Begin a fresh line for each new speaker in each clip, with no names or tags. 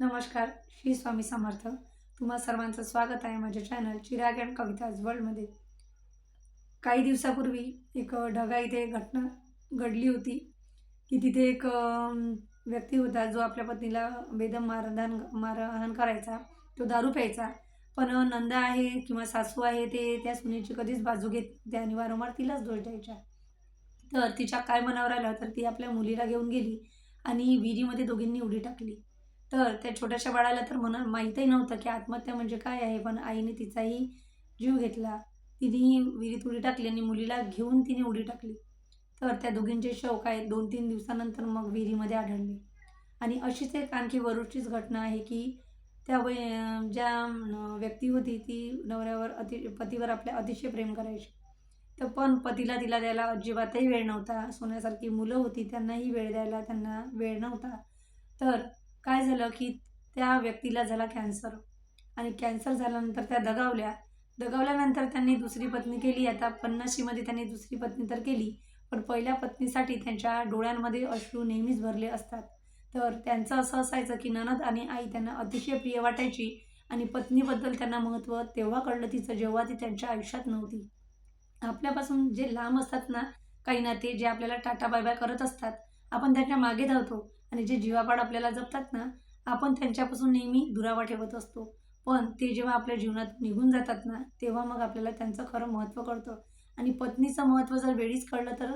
नमस्कार श्री स्वामी समर्थ. तुम्हा सर्वांचं स्वागत आहे माझ्या चॅनल चिराग अँड कविताज वर्ल्डमध्ये काही दिवसापूर्वी एक ढगा इथे घटना घडली होती. की तिथे एक व्यक्ती होता जो आपल्या पत्नीला बेदम मारधान मारहाण करायचा तो दारू प्यायचा. पण नंदा आहे किंवा सासू आहे ते त्या सुनेची कधीच बाजू घेत त्या आणि वारंवार तिलाच दोष द्यायच्या तर तिच्या काय मनावर आलं तर ती आपल्या मुलीला घेऊन गेली आणि विहिरीमध्ये दोघींनी उडी टाकली. तर त्या छोट्याशा बाळाला तर मना माहीतही नव्हतं की आत्महत्या म्हणजे काय आहे पण आईने तिचाही जीव घेतला. तिनेही विहिरीत उडी टाकली आणि मुलीला घेऊन तिने उडी टाकली. तर त्या दोघींचे शव काय दोन तीन दिवसानंतर मग विहिरीमध्ये आढळले. आणि अशीच एक आणखी वरूडचीच घटना आहे की त्या वय ज्या व्यक्ती होती ती नवऱ्यावर अति पतीवर आपल्या अतिशय प्रेम करायची. तर पण पतीला तिला द्यायला अजिबातही वेळ नव्हता. सोन्यासारखी मुलं होती त्यांनाही वेळ द्यायला त्यांना वेळ नव्हता. तर काय झालं की त्या व्यक्तीला झाला कॅन्सर आणि कॅन्सर झाल्यानंतर त्या दगावल्या. दगावल्यानंतर त्यांनी दुसरी पत्नी केली. आता पन्नाशीमध्ये त्यांनी दुसरी पत्नी तर केली पण पहिल्या पत्नीसाठी त्यांच्या डोळ्यांमध्ये अश्रू नेहमीच भरले असतात. तर त्यांचं असं असायचं की ननद आणि आई त्यांना अतिशय प्रिय वाटायची आणि पत्नीबद्दल त्यांना महत्त्व तेव्हा कळलं तिचं जेव्हा ती त्यांच्या आयुष्यात नव्हती. आपल्यापासून जे लांब असतात ना काही नाते जे आपल्याला टाटा बाय बाय करत असतात आपण त्यांच्या मागे धावतो. आणि जे जीवापाड आपल्याला जपतात ना आपण त्यांच्यापासून नेहमी दुरावा ठेवत असतो. पण ते जेव्हा आपल्या जीवनात निघून जातात ना तेव्हा मग आपल्याला त्यांचं खरं महत्त्व कळतं. आणि पत्नीचं महत्त्व जर वेळीच कळलं तर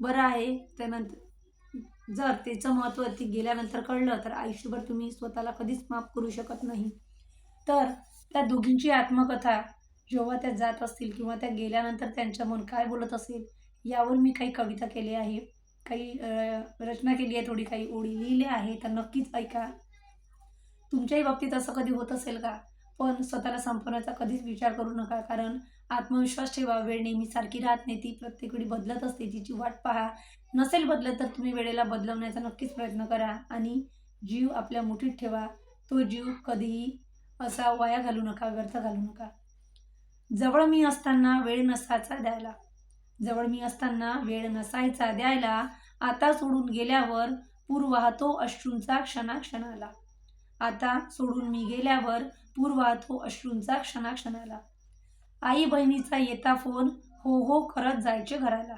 बरं आहे. त्यानंतर जर त्याचं महत्त्व ती गेल्यानंतर कळलं तर आयुष्यभर तुम्ही स्वतःला कधीच माफ करू शकत नाही. तर त्या दोघींची आत्मकथा जेव्हा त्या जात असतील किंवा त्या गेल्यानंतर त्यांच्या मन काय बोलत असेल यावर मी काही कविता केली आहे काही रचना केली आहे थोडी काही ओळी लिहिल्या आहे तर नक्कीच ऐका. तुमच्याही बाबतीत असं कधी होत असेल का? पण स्वतःला संपवण्याचा कधीच विचार करू नका कारण आत्मविश्वास ठेवा वेळ नेहमी सारखी राहत नाही ती प्रत्येक वेळी बदलत असते तिची वाट पहा. नसेल बदलत तर तुम्ही वेळेला बदलवण्याचा नक्कीच प्रयत्न करा आणि जीव आपल्या मुठीत ठेवा. तो जीव कधीही असा वाया घालू नका व्यर्थ घालू नका. जवळ मी असताना वेळ नसायचा द्यायला. जवळ मी असताना वेळ नसायचा द्यायला आता सोडून गेल्यावर पूर वाहतो अश्रूंचा क्षणाक्षणाला. आता सोडून मी गेल्यावर पूर वाहतो अश्रूंचा क्षणाक्षणाला. आई बहिणीचा येता फोन हो हो करत जायचे घराला.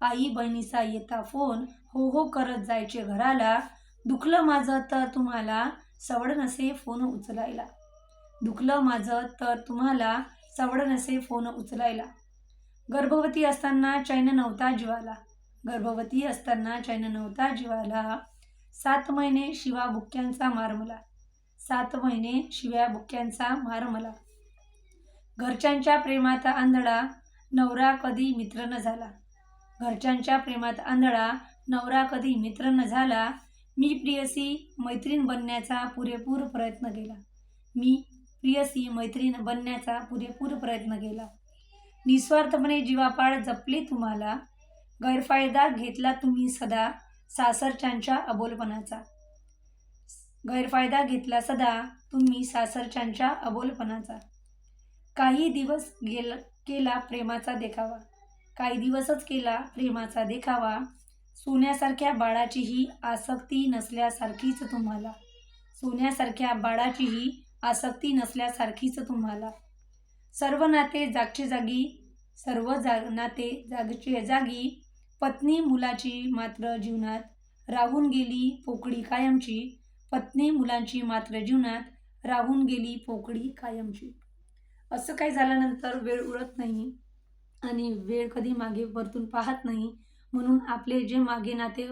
आई बहिणीचा येता फोन हो हो करत जायचे घराला. दुखलं माझं तर तुम्हाला सवड नसे फोन उचलायला. दुखलं माझं तर तुम्हाला सवड नसे फोन उचलायला. गर्भवती असताना चैन नव्हता जीवाला. गर्भवती असताना चैन नव्हता जीवाला सात महिने शिवा बुक्क्यांचा मार मला. सात महिने शिव्या बुक्क्यांचा मार मला. घरच्यांच्या प्रेमात आंधळा नवरा कधी मित्र न झाला. घरच्यांच्या प्रेमात आंधळा नवरा कधी मित्र न झाला. मी प्रियसी मैत्रीण बनण्याचा पुरेपूर प्रयत्न केला. मी प्रियसी मैत्रीण बनण्याचा पुरेपूर प्रयत्न केला. निस्वार्थपणे जीवापाड जपले तुम्हाला. गैरफायदा घेतला तुम्ही सदा सासरच्यांच्या अबोलपणाचा. गैरफायदा घेतला सदा तुम्ही सासरच्यांच्या अबोलपणाचा. काही दिवस गेल केला प्रेमाचा देखावा. काही दिवसच केला प्रेमाचा देखावा. सोन्यासारख्या बाळाचीही आसक्ती नसल्यासारखीच तुम्हाला. सोन्यासारख्या बाळाचीही आसक्ती नसल्यासारखीच तुम्हाला. सर्व नाते जागचे जागी सर्व जाग नाते जागचे जागी पत्नी मुलाची मात्र जीवनात राहून गेली पोकळी कायमची. पत्नी मुलांची मात्र जीवनात राहून गेली पोकळी कायमची. असं काही झाल्यानंतर वेळ उरत नाही आणि वेळ कधी मागे परतून पाहत नाही. म्हणून आपले जे मागे नाते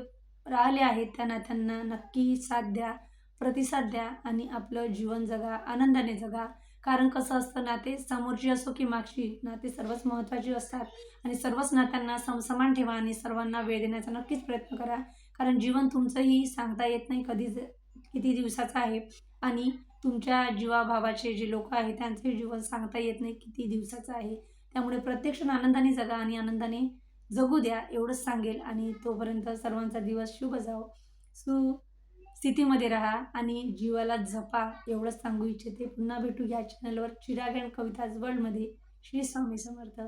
राहिले आहेत त्या नात्यांना नक्की साथ द्या प्रतिसाद द्या आणि आपलं जीवन जगा आनंदाने जगा. कारण कसं असतं नाते समोरची असो की मागची नाते सर्वच महत्त्वाची असतात. आणि सर्वच नात्यांना समसमान ठेवा आणि सर्वांना वेळ देण्याचा नक्कीच प्रयत्न करा. कारण जीवन तुमचंही सांगता येत नाही कधी ज- किती दिवसाचं आहे. आणि तुमच्या जीवाभावाचे जे लोक आहेत त्यांचे जीवन सांगता येत नाही किती दिवसाचं आहे. त्यामुळे प्रत्येक क्षण आनंदाने जगा आणि आनंदाने जगू द्या एवढंच सांगेल. आणि तोपर्यंत सर्वांचा दिवस शुभ जाओ सु स्थितीमध्ये राहा आणि जीवाला जपा एवढंच सांगू इच्छिते. पुन्हा भेटू या चॅनलवर चिराग अँड कविताज वर्ल्डमध्ये श्री स्वामी समर्थ.